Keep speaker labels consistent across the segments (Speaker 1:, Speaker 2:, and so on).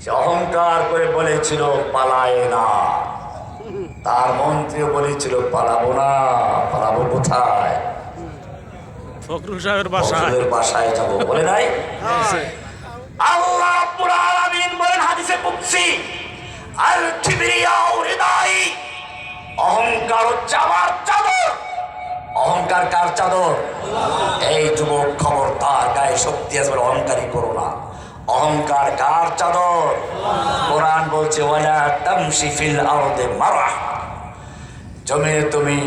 Speaker 1: সে অহংকার করে বলেছিল পালায় না। তার মন্ত্রীও বলেছিল পালাবো না পালাবো কোথায়?
Speaker 2: ফখরুল সাহেবের বাসায়।
Speaker 1: বাসায় যাব বলে নাই? আল্লাহ আলামিন বলেন হাদিসে কুদসি আল কিবরিয়াউ হৃদয় অহংকার হচ্ছে আমার চাদর। অহংকার কার চাদর? এই যুবক খবর তার গায়ে শক্তি আছে বলে অহংকারই করো না। অহংকার কার চাদর। কোরআন বলছে ওয়ালা তামশি ফিল আরদে মারাহ জমিনে তুমি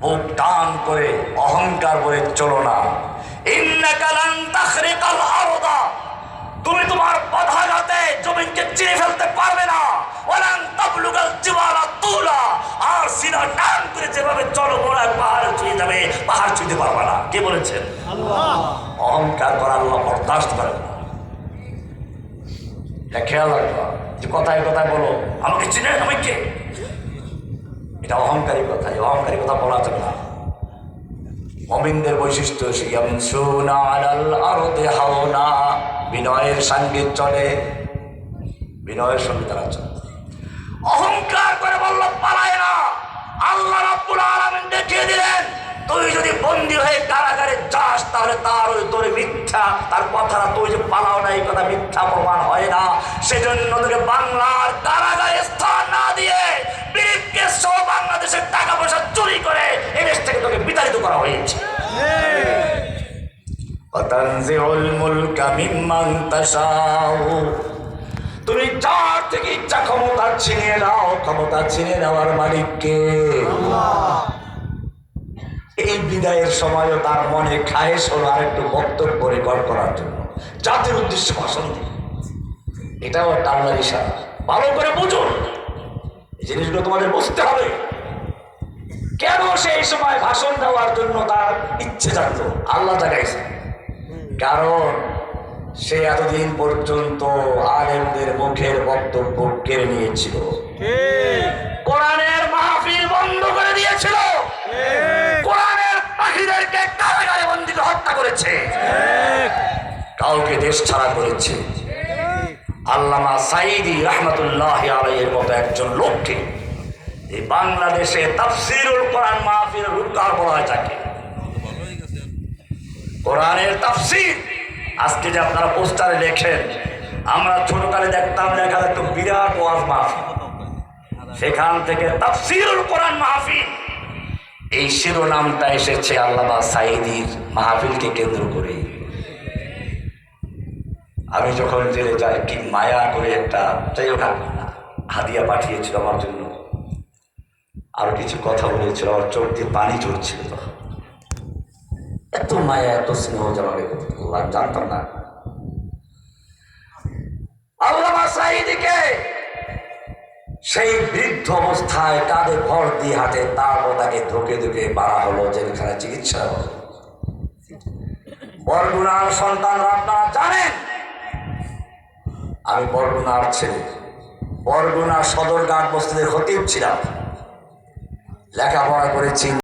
Speaker 1: বুক টান করে অহংকার বলে চলো না। তুমি তোমার বাধাঘাতে জমিনকে চিরে ফেলতে পারবে না। তাবলুগাল তুলা। আর সিনা টান করে যেভাবে চলো পাহাড় ছুঁয়ে যাবে পাহাড় ছুঁতে পারবে না। কে বলেছেন? অহংকার করা আল্লাহ বরদাস্ত করে না। এটা খেয়াল রাখবা। যে কথায় কথায় বলো, আমাকে চিনে আমি কে এটা অহংকারী কথা, এই অহংকারী কথা বলা যাবে না। মমিনদের বৈশিষ্ট্য হাওনা বিনয়ের সঙ্গে চলে। বিনয়ের সঙ্গে তারা চলে। অহংকার করে বলল, পালায় না। আল্লাহ রাব্বুল আলামিন দেখিয়ে দিলেন তুই যদি বন্দি হয়ে কারাগারে যাস, তাহলে তার ওই তোর মিথ্যা, তার কথাটা তুই যে পালাও না, এই কথা মিথ্যা প্রমাণ হয় না। সেজন্য তোকে বাংলার কারাগারে স্থান না দিয়ে বিলিপকে সহ টাকা পয়সা চুরি করে তোকে বিতাড়িত করা হয়েছে। তুমি যার থেকে ইচ্ছা ক্ষমতা ছিনিয়ে নাও, ক্ষমতা ছিনিয়ে নেওয়ার মালিককে। এই বিদায়ের সময়ও তার মনে খায়েশ হলো আর একটু বক্তব্য রেকর্ড করার জন্য। জাতির উদ্দেশ্যে ভাষণ দিই এটাও একটা আল্লাহর ভালো করে বুঝুন। এই জিনিসগুলো তোমাদের বুঝতে হবে। কেন সেই সময় ভাষণ দেওয়ার জন্য তার ইচ্ছে জাগলো? আল্লাহ জাগাইছে। কারণ সে এতদিন পর্যন্ত আলেমদের মুখের বক্তব্য কেড়ে নিয়েছিল। কাউকে দেশ ছাড়া করেছে। আল্লামা সাইদি রহমতুল্লাহ আলাইয়ের মতো একজন লোককে এই বাংলাদেশে তাফসিরুল কোরআন মাহফিল রূপকার বলা যাকে কোরআনের তাফসির। আজকে যে আপনারা পোস্টারে লেখেন আমরা ছোটকালে দেখতাম লেখা দেখতো বিরাট ওয়াজ মাহফিল। সেখান থেকে তাফসিরুল কোরআন মাহফিল। এই শিরোনামটা এসেছে আল্লামা সাইদির মাহফিলকে কেন্দ্র করে আমি যখন জেলে যাই, কি মায়া করে একটা, যাই হোক, হাদিয়া পাঠিয়েছিল আমার জন্য। আরও কিছু কথা বলেছিল, আমার চোখ দিয়ে পানি চড়ছিল তখন। এত মায়া, এত স্নেহ আল্লাহ জানতাম না। আল্লামা সাইদিকে সেই বৃদ্ধ অবস্থায় কাঁধে ভর দিয়ে হাতে তারপর তাকে ধুকে ধুকে বাড়া হলো জেলখানে চিকিৎসা হলো। বরগুনার সন্তানরা আপনারা জানেন আমি বরগুনার ছেলে। বরগুনা সদরঘাট বস্তিতে খতিব ছিলাম। লেখাপড়া করেছি